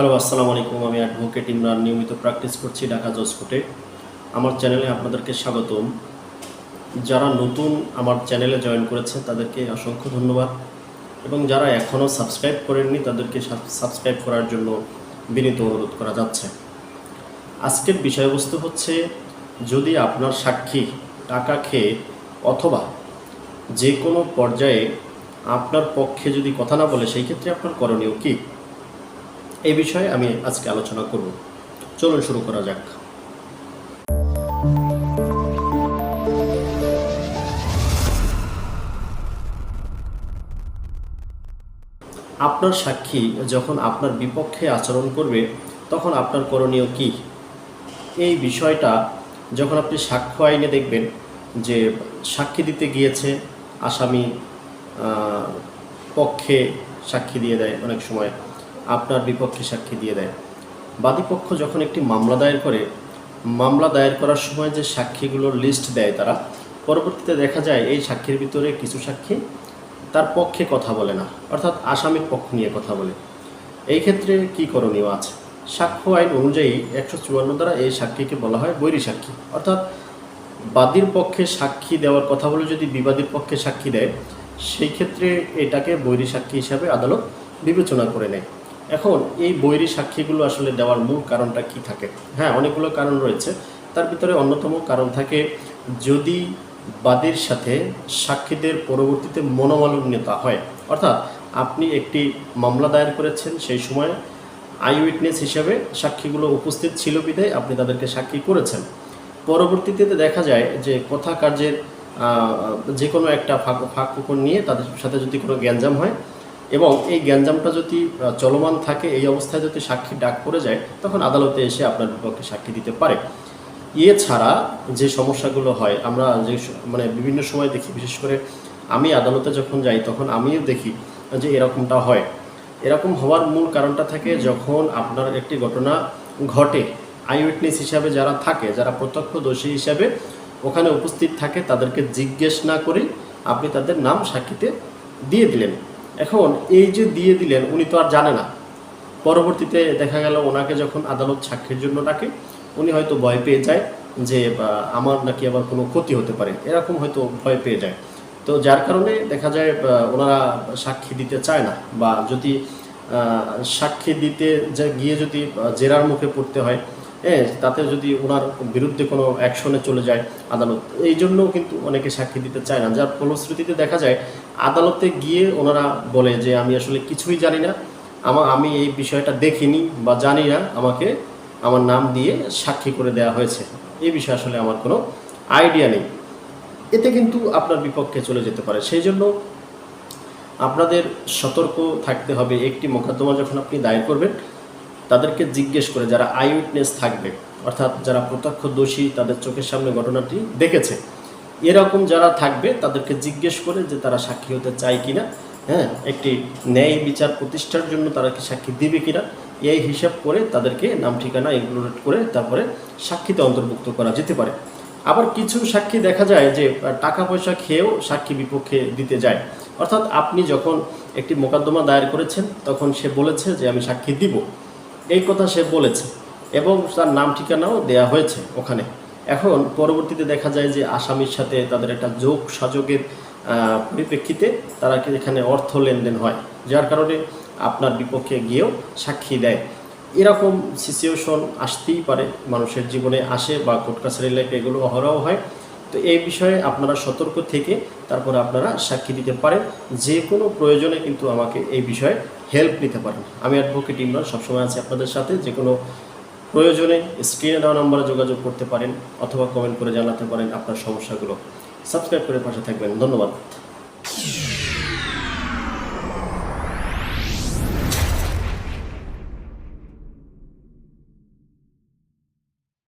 Hello আসসালামু আলাইকুম। আমি অ্যাডভোকেট ইমরান। নিয়মিত প্র্যাকটিস করছি ঢাকা জজ আমার চ্যানেলে আপনাদেরকে স্বাগতম। যারা নতুন আমার চ্যানেলে জয়েন করেছে, তাদেরকে অসংখ্য ধন্যবাদ। এবং যারা এখনও সাবস্ক্রাইব করেননি, তাদেরকে সাবস্ক্রাইব করার জন্য বিনীত অনুরোধ করা যাচ্ছে। আজকের বিষয়বস্তু হচ্ছে, যদি আপনার সাক্ষী টাকা খেয়ে অথবা যে কোনো পর্যায়ে আপনার পক্ষে যদি কথা না বলে, সেই ক্ষেত্রে আপনার করণীয় কী? এই বিষয়ে আমি আজকে আলোচনা করব। চলুন শুরু করা যাক। আপনার সাক্ষী যখন আপনার বিপক্ষে আচরণ করবে, তখন আপনার করণীয় কি? এই বিষয়টা যখন আপনি সাক্ষ্য আইনে দেখবেন যে সাক্ষী দিতে গিয়েছে, আসামি পক্ষে সাক্ষী দিয়ে দেয় অনেক সময়। আপনার বিপক্ষে সাক্ষী দিয়ে দেয়। বাদীপক্ষ যখন একটি মামলা দায়ের করে, মামলা দায়ের করার সময় যে সাক্ষীগুলোর লিস্ট দেয় তারা, পরবর্তীতে দেখা যায় এই সাক্ষীর ভিতরে কিছু সাক্ষী তার পক্ষে কথা বলে না, অর্থাৎ আসামির পক্ষ নিয়ে কথা বলে। এই ক্ষেত্রে কি করণীয় আছে? সাক্ষ্য আইন অনুযায়ী একশো চুয়ান্ন দ্বারা এই সাক্ষীকে বলা হয় বৈরী সাক্ষী। অর্থাৎ বাদীর পক্ষে সাক্ষী দেওয়ার কথা বলে যদি বিবাদীর পক্ষে সাক্ষী দেয়, সেই ক্ষেত্রে এটাকে বৈরী সাক্ষী হিসাবে আদালত বিবেচনা করে নেয়। এখন এই বৈরী সাক্ষীগুলো আসলে দেওয়ার মূল কারণটা কি থাকে? হ্যাঁ অনেকগুলো কারণ রয়েছে। তার ভিতরে অন্যতম কারণ থাকে, যদি বাদীর সাথে সাক্ষীদের পরবর্তীতে মনোমালিন্যতা হয়, অর্থাৎ আপনি একটি মামলা দায়ের করেছেন সেই সময় আই উইটনেস হিসেবে সাক্ষীগুলো উপস্থিত ছিল বিধায় আপনি তাদেরকে সাক্ষী করেছেন। পরবর্তীতে দেখা যায় যে কথা কার্যের যে কোনো একটা ফাঁক ফাঁক নিয়ে তাদের সাথে যদি কোনো গ্যাঞ্জাম হয় এবং এই গ্যাঞ্জামটা যদি চলমান থাকে, এই অবস্থায় যদি সাক্ষী ডাক পড়ে যায়, তখন আদালতে এসে আপনার বিপক্ষে সাক্ষী দিতে পারে। এছাড়া যে সমস্যাগুলো হয়, আমরা যে মানে বিভিন্ন সময় দেখি, বিশেষ করে আমি আদালতে যখন যাই, তখন আমিও দেখি যে এরকমটা হয়। এরকম হওয়ার মূল কারণটা থাকে যখন আপনার একটি ঘটনা ঘটে। আই উইটনেস হিসাবে যারা থাকে, যারা প্রত্যক্ষদর্শী হিসাবে ওখানে উপস্থিত থাকে, তাদেরকে জিজ্ঞেস না করে আপনি তাদের নাম সাক্ষীতে দিয়ে দিলেন। এখন এই যে দিয়ে দিলেন, উনি তো আর জানে না। পরবর্তীতে দেখা গেল ওনাকে যখন আদালত সাক্ষীর জন্য ডাকে, উনি হয়তো ভয় পেয়ে যায় যে আমার নাকি আবার কোনো ক্ষতি হতে পারে। এরকম হয়তো ভয় পেয়ে যায়। তো যার কারণে দেখা যায় ওনারা সাক্ষী দিতে চায় না, বা যদি সাক্ষী দিতে গিয়ে যদি জেরার মুখে পড়তে হয় হ্যাঁ তাতে যদি ওনার বিরুদ্ধে কোনো অ্যাকশনে চলে যায় আদালত, এই জন্যও কিন্তু অনেকে সাক্ষী দিতে চায় না। যার ফলশ্রুতিতে দেখা যায়, আদালতে গিয়ে ওনারা বলে যে, আমি আসলে কিছুই জানি না। আমা, আমি এই বিষয়টা দেখিনি বা জানি না। আমাকে আমার নাম দিয়ে সাক্ষী করে দেওয়া হয়েছে। এই বিষয়ে আসলে আমার কোনো আইডিয়া নেই। এতে কিন্তু আপনার বিপক্ষে চলে যেতে পারে। সেই জন্য আপনাদের সতর্ক থাকতে হবে। একটি মোকদ্দমা যখন আপনি দায়ের করবেন তাদেরকে জিজ্ঞেস করে যারা আই উইটনেস থাকবে, অর্থাৎ যারা প্রত্যক্ষদর্শী তাদের চোখের সামনে ঘটনাটি দেখেছে, এরকম যারা থাকবে তাদেরকে জিজ্ঞেস করে যে তারা সাক্ষী হতে চায় কিনা হ্যাঁ একটি ন্যায় বিচার প্রতিষ্ঠার জন্য তারা কি সাক্ষী দিবে কিনা, এই হিসাব করে তাদেরকে নাম, ঠিকানা ইনক্লুডেড করে তারপরে সাক্ষীতে অন্তর্ভুক্ত করা যেতে পারে। আবার কিছু সাক্ষী দেখা যায় যে টাকা পয়সা খেয়েও সাক্ষী বিপক্ষে দিতে যায়। অর্থাৎ আপনি যখন একটি মোকদ্দমা দায়ের করেছেন, তখন সে বলেছে যে, আমি সাক্ষী দিব। এই কথা সে বলেছে এবং তার নাম ঠিকানাও দেয়া হয়েছে ওখানে। এখন পরবর্তীতে দেখা যায় যে আসামির সাথে তাদের একটা যোগ সাযোগের পরিপ্রেক্ষিতে তারা এখানে অর্থ লেনদেন হয়, যার কারণে আপনার বিপক্ষে গিয়েও সাক্ষী দেয়। এরকম সিচুয়েশন আসতেই পারে, মানুষের জীবনে আসে বা কোর্ট কাছারি লাইফে এগুলো অহরহ হয়। তো এই বিষয়ে আপনারা সতর্ক থেকে তারপরে আপনারা সাক্ষী দিতে পারেন। যে কোনো প্রয়োজনে কিন্তু আমাকে এই বিষয়ে হেল্প নিতে পারেন। আমি অ্যাডভোকেট ইমরান সবসময় আছি আপনাদের সাথে। যে কোনো প্রয়োজনে স্ক্রিনে দেওয়া নম্বরে যোগাযোগ করতে পারেন অথবা কমেন্ট করে জানাতে পারেন আপনার সমস্যাগুলো। সাবস্ক্রাইব করে পাশে থাকবেন। ধন্যবাদ।